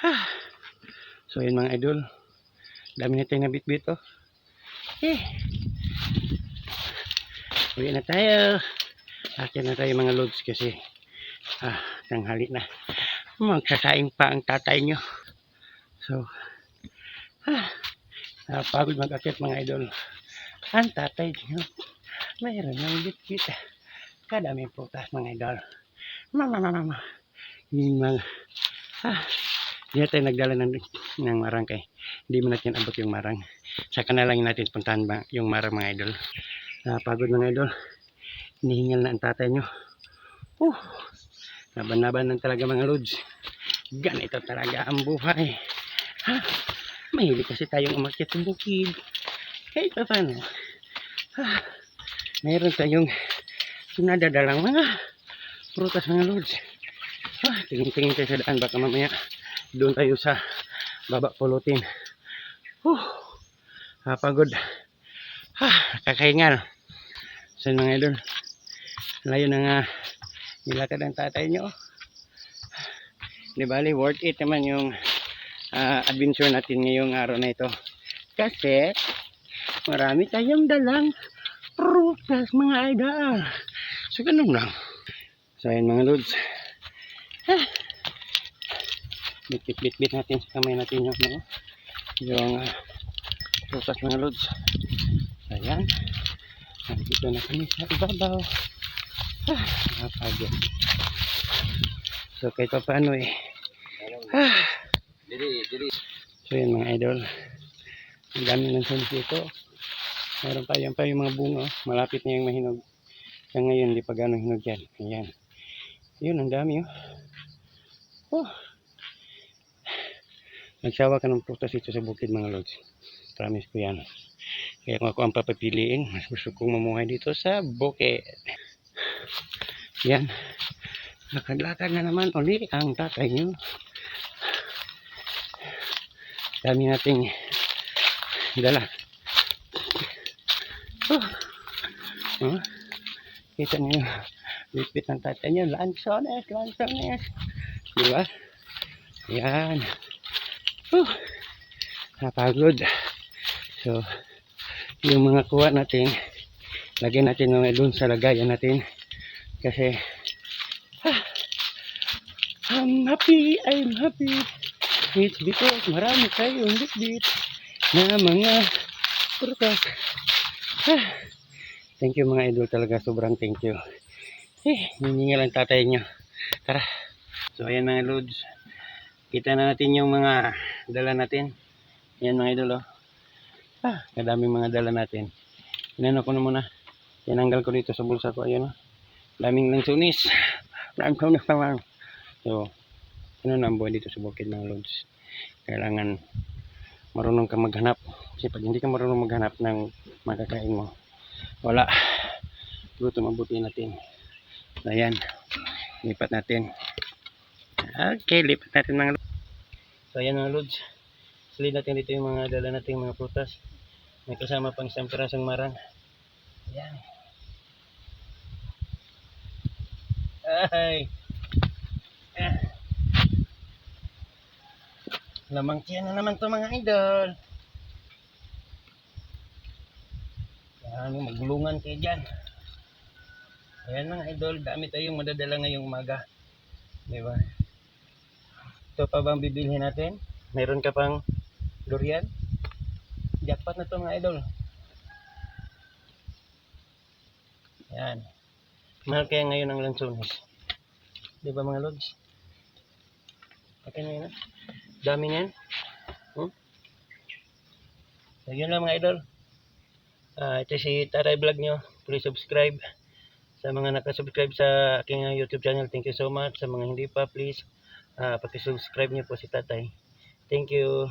So yun mga idol. Dami na tayong nabitbit oh. Eh. Uwi na tayo. Akin na tayo mga loads kasi ah, tanghali na. Magsasaing pa ang tatay nyo. So, ah, napagod mag-akit mga idol. Ang tatay nyo, mayroon ng bitbit. Kadami putas mga idol. Mama, mama, mama. Yung mga, ah, hindi na tayo nagdala ng, ng marang kay. Hindi mo natin abot yung marang. Saka na lang natin puntahan ba yung marang mga idol. Napagod mga idol. Hinihingal na ang tatay nyo. Uh, laban-laban lang talaga mga lods. Ganito talaga ang buhay. Ha? Mahilig kasi tayong umakyat sa bukid. Kahit pa paano. Ha? Mayroon tayong sinadadalang mga prutas mga lods. Ah, tingin-tingin tayo sa daan baka mamaya doon tayo sa baba pulutin. Huh, napagod. Ha, kakahingal. So mga idol, layo na nga nilakad ang tatay nyo. Di bali, worth it naman yung ah, adventure natin ngayong araw na ito. Kasi, marami tayong dalang prutas mga idol. So, ganun lang. So, ayan mga lods. Bit-bit-bit natin sa kamay natin yung, ano, yung ah, prutas mga lods. Ayan. Nandito na kami sa ibabaw. Ah, nakapagod. So, kahit pa paano eh. Ah. So yan mga idol. Ang dami ng sunis dito. Meron pa yan pa yung mga bunga. Malapit na yung mahinog. Kaya ngayon, di pa gano'ng hinog yan. Ayan. Yun, ang dami oh. Oh. Nagsawa ka ng prutas dito sa bukid mga lods. Promise ko yan. Kaya kung ako ang papapiliin, mas gusto kong mamuhay dito sa bukid. Yan. Lakad-lakad na naman uli ang tatay nyo dami nating dala. Oh. Oh. Kita niyo, lipit ng tatay niyo. Lansones, lansones. Di ba? Yan. Oh. Napagod. So, yung mga kuha natin, lagyan natin mga dun sa lagayan natin. Kasi, ah, I'm happy, I'm happy. It's because marami tayong bitbit na mga prutas. Ah, thank you mga idol talaga. Sobrang thank you. Eh, hiningal ang tatay nyo. Tara. So, ayan mga loads. Kita na natin yung mga dala natin. Ayan mga idol, oh. Ah, kadaming mga dala natin. Inano ko na muna. Tinanggal ko dito sa bulsa ko. Ayan, oh. Daming lang sunis. Daming sunis pa lang. So, ano na ang buhay dito sa bukid ng loads kailangan marunong ka maghanap kasi pag hindi ka marunong maghanap ng makakain mo wala gutom mabuti natin ayan lipat natin okay lipat natin loads so ayan mga loads slid natin dito yung mga dala natin mga prutas may kasama pang isang pirasong marang ayan ay ah. Lamang tiyan na naman to mga idol. Yan, maglungan kayo dyan. Ayan mga idol, dami tayong madadala ngayong umaga. Di ba? Ito pa bang bibilhin natin? Meron ka pang durian? Jackpot na to mga idol. Yan. Mahal kaya ngayon ang lansones. Di ba mga lods? Akin na yun ah. Dami niyan. Hmm? So, yun lang mga idol. Ah, ito si Taray Vlog nyo. Please subscribe. Sa mga nakasubscribe sa aking ah, YouTube channel, thank you so much. Sa mga hindi pa, please, ah, paki-subscribe nyo po si Tatay. Thank you.